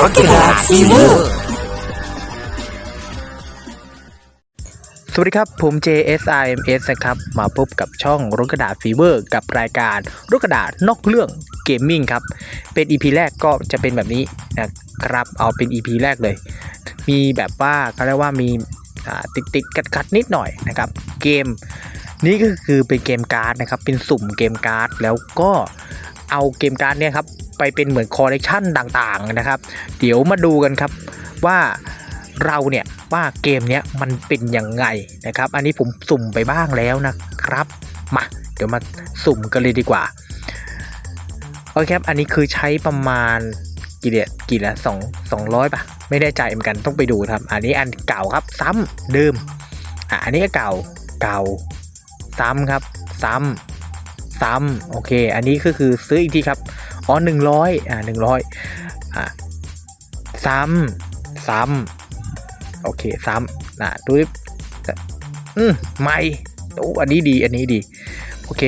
ร็อกเก็ตดาร์ฟีเวอร์สวัสดีครับ ผม JSRMS นะครับ มาพบกับช่องรถกระดาษฟีเวอร์กับรายการรถกระดาษนอกเรื่องเกมมิ่งครับ เป็น EP แรกก็จะเป็นแบบนี้นะครับ เอาเป็น EP แรกเลย มีแบบว่าเขาเรียกว่ามีติดติดกัดกัดๆนิดหน่อยนะครับ เกม นี้ก็คือเป็นเกมการ์ดนะครับ เป็นสุ่มเกมการ์ดแล้วก็เอาเกมการ์ดเนี่ยครับ ไปเป็นเหมือนคอลเลกชันต่างๆนะครับ เดี๋ยวมาดูกันครับว่าเราเนี่ยว่าเกมเนี้ยมันเป็นยังไงนะครับ อันนี้ผมสุ่มไปบ้างแล้วนะครับ มาเดี๋ยวมาสุ่มกันเลยดีกว่าโอเคครับ อันนี้คือใช้ประมาณกี่เดือนกี่ละสองสองร้อยป่ะ ไม่แน่ใจเหมือนกันต้องไปดูครับ อันนี้อันเก่าครับซ้ำเดิมอะอันนี้ก็เก่าเก่าซ้ำครับ ซ้ำซ้ำโอเค อันนี้ก็คือซื้ออีกทีครับ อ๋อหนึ่งร้อยอ่าหนึ่งร้อยอะซ้ำซ้ำโอเคซ้ำนะดูดิอืมไม่โอ้อันนี้ดีอันนี้ดี โอเค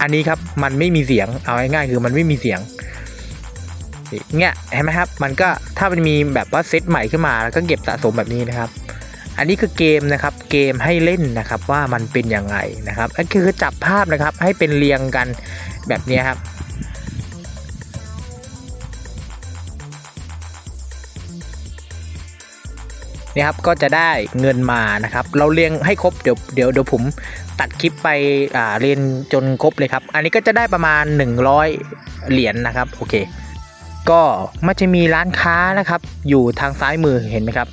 อันนี้ครับมันไม่มีเสียงเอาง่ายๆคือมันไม่มีเสียงเนี่ยเห็นไหมครับ มันก็ถ้ามันมีแบบว่าเซตใหม่ขึ้นมาแล้วก็เก็บสะสมแบบนี้นะครับ อันนี้คือเกมนะครับ เกมให้เล่นนะครับว่ามันเป็นยังไงนะครับอันคือจับภาพนะครับให้เป็นเรียงกันแบบนี้ครับ นี่ครับก็จะได้เงินมานะครับ เราเรียงให้ครบเดี๋ยวเดี๋ยวเดี๋ยวผมตัดคลิปไปอ่าเรียนจนครบเลยครับ อันนี้ก็จะได้ประมาณ 100 เหรียญนนะครับโอเค ก็มันจะมีร้านค้านะครับ อยู่ทางซ้ายมือเห็นไหมครับ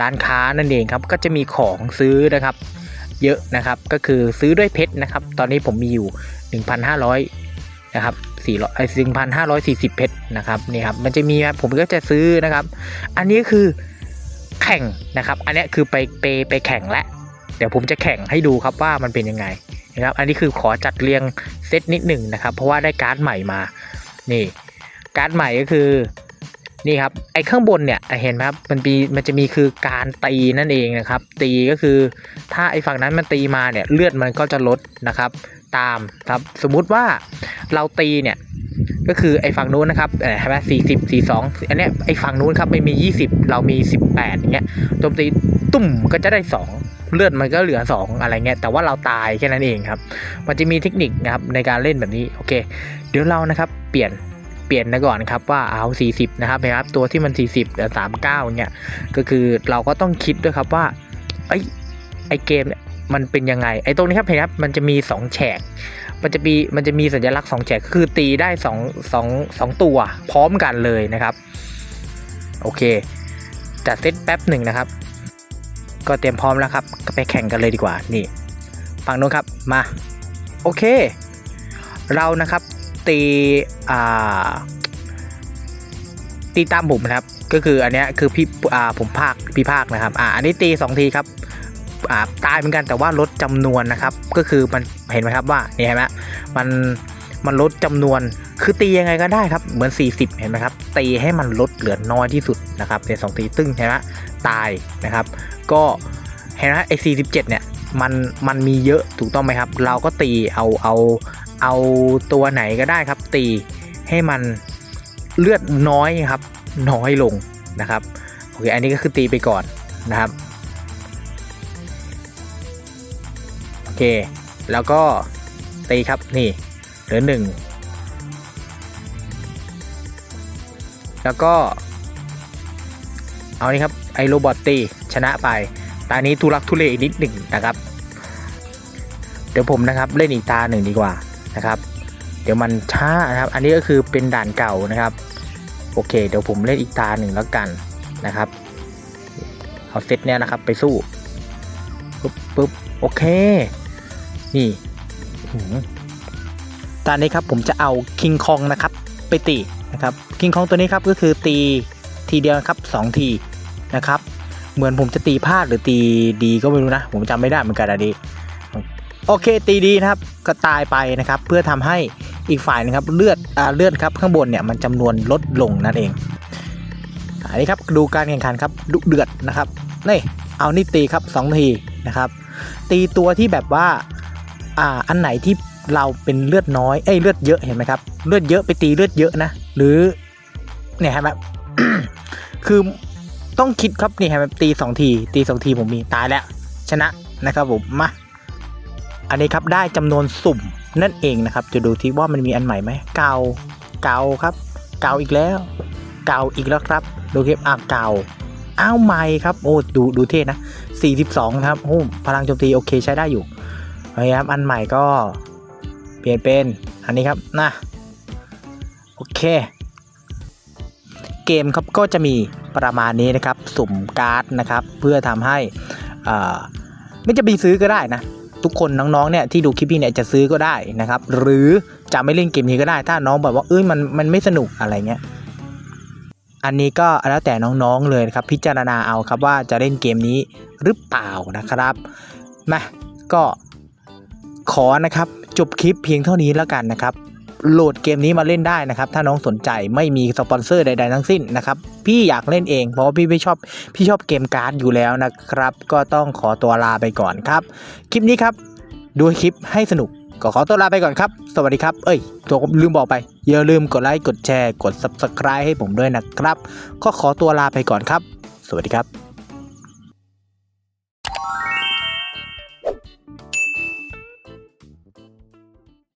ร้านค้านั่นเองครับก็จะมีของซื้อนะครับ เยอะนะครับก็คือซื้อด้วยเพชรนะครับ ตอนนี้ผมมีอยู่ 1,500 นะครับ400ไอ้1,540 เพชรนะครับนี่ครับมันจะมีครับผมก็จะซื้อนะครับ อันนี้คือ แข่งนะครับ อันนี้คือไปไปไปแข่งแล้วเดี๋ยวผมจะแข่งให้ดูครับว่ามันเป็นยังไงนะครับ อันนี้คือขอจัดเรียงเซตนิดหนึ่งนะครับ เพราะว่าได้การ์ดใหม่มา นี่ การ์ดใหม่ก็คือนี่ครับไอ้ข้างบนเนี่ยเห็นไหมครับมันมีมันจะมีคือการตีนั่นเองนะครับ ตีก็คือถ้าไอ้ฝั่งนั้นมันตีมาเนี่ยเลือดมันก็จะลดนะครับ ตามครับสมมุติว่าเราตีเนี่ยก็คือไอ้ฝั่งนู้นนะครับเออใช่ไหมสี่สิบสี่สองอันเนี้ยไอ้ฝั่งนู้นครับไม่มียี่สิบเรามีสิบแปดอย่างเงี้ยโจมตีตุ่มก็จะได้สองเลือดมันก็เหลือสองอะไรเงี้ยแต่ว่าเราตายแค่นั้นเองครับ มันจะมีเทคนิคนะครับในการเล่นแบบนี้โอเค เดี๋ยวเรานะครับเปลี่ยนเปลี่ยนนะก่อนครับว่าเอา 40 นะครับนะครับตัวที่มัน 40หรือ39อย่าเงี้ยก็คือเราก็ต้องคิดด้วยครับว่าไอ้ไอ้เกมเนี่ย มันเป็นยังไง ไอ้ตรงนี้ครับเห็นครับมันจะมีสองแฉกมันจะมีมันจะมีสัญลักษณ์สองแฉกคือตีได้สองสองสองตัวพร้อมกันเลยนะครับ โอเคจัดเซตแป๊บหนึ่งนะครับ ก็เตรียมพร้อมแล้วครับก็ไปแข่งกันเลยดีกว่านี่ฝั่งนู้นครับมาโอเค เรานะครับตีอ่าตีตามผมนะครับ ก็คืออันเนี้ยคือพี่อ่าผมภาคพี่ภาคนะครับอ่าอันนี้ตีสองทีครับ ตายเหมือนกันแต่ว่าลดจำนวนนะครับ ก็คือมันเห็นไหมครับว่านี่เห็นไหมมันมันลดจำนวนคือตียังไงก็ได้ครับ เหมือน 40 เห็นไหมครับ ตีให้มันลดเหลือน้อยที่สุดนะครับในสองตีตึ้งเห็นไหมตายนะครับ ก็เห็นไหมไอ้47เนี่ยมันมันมีเยอะถูกต้องไหมครับ เราก็ตีเอาเอาเอาตัวไหนก็ได้ครับ ตีให้มันเลือดน้อยครับ น้อยลงนะครับโอเคอันนี้ก็คือตีไปก่อนนะครับ เค แล้วก็ตีครับนี่เหลือหนึ่งแล้วก็ เอานี่ครับไอโรบอทตีชนะไป ตานี้ทุลักทุเลอีกนิดหนึ่งนะครับ เดี๋ยวผมนะครับเล่นอีกตาหนึ่งดีกว่านะครับ เดี๋ยวมันช้านะครับ อันนี้ก็คือเป็นด่านเก่านะครับ โอเค เดี๋ยวผมเล่นอีกตาหนึ่งแล้วกันนะครับ เอาเซตเนี้ยนะครับไปสู้ปุ๊บปุ๊บโอเค นี่ตอนนี้ครับผมจะเอาคิงคองนะครับ ไปตีนะครับคิงคองตัวนี้ครับก็คือตีทีเดียวครับสองทีนะครับ เหมือนผมจะตีพลาดหรือตีดีก็ไม่รู้นะ ผมจำไม่ได้เหมือนกันอันนี้โอเคตีดีนะครับก็ตายไปนะครับ เพื่อทำให้อีกฝ่ายนะครับเลือดอ่าเลือดครับข้างบนเนี่ยมันจำนวนลดลงนั่นเองอันนี้ครับดูการแข่งขันครับดุเดือดนะครับนี่เอานี่ตีครับสองทีนะครับ ตีตัวที่แบบว่า อ่าอันไหนที่เราเป็นเลือดน้อยเอ้ยเลือดเยอะเห็นไหมครับเลือดเยอะไปตีเลือดเยอะนะ หรือเนี่ยเห็นไหมคือต้องคิดครับนี่ครับตีสองทีตีสองทีผมมีตายแล้ว ชนะนะครับผมมาอันนี้ครับได้จำนวนสุ่มนั่นเองนะครับ จะดูที่ว่ามันมีอันใหม่ไหมเกาเกาครับ เกาอีกแล้ว เกาอีกแล้วครับดูคลิปอะเกาอ้าวใหม่ครับโอ้ดูดูเท่นะ 42นะครับโอ้พลังโจมตีโอเคใช้ได้อยู่ นะครับ อันใหม่ก็เปลี่ยนเป็นอันนี้ครับนะโอเค เกมครับก็จะมีประมาณนี้นะครับ สุ่มการ์ดนะครับ เพื่อทำให้อ่าไม่จะมีซื้อก็ได้นะ ทุกคนน้องๆเนี่ยที่ดูคลิปนี้เนี่ยจะซื้อก็ได้นะครับ หรือจะไม่เล่นเกมนี้ก็ได้ ถ้าน้องแบบว่าเอ้ยมันมันไม่สนุกอะไรเงี้ยอันนี้ก็แล้วแต่น้องๆเลยครับ พิจารณาเอาครับว่าจะเล่นเกมนี้หรือเปล่านะครับมาก็ ขอนะครับจบคลิปเพียงเท่านี้แล้วกันนะครับโหลดเกมนี้มาเล่นได้นะครับ ถ้าน้องสนใจไม่มีสปอนเซอร์ใดๆทั้งสิ้นนะครับ พี่อยากเล่นเองเพราะว่าพี่ไม่ชอบพี่ชอบเกมการ์ดอยู่แล้วนะครับ ก็ต้องขอตัวลาไปก่อนครับ คลิปนี้ครับ ดูคลิปให้สนุกก็ขอตัวลาไปก่อนครับ สวัสดีครับ เอ้ยตัวลืมบอกไป อย่าลืมกดไลค์กดแชร์ กด Subscribe ให้ผมด้วยนะครับ ก็ขอตัวลาไปก่อนครับ สวัสดีครับ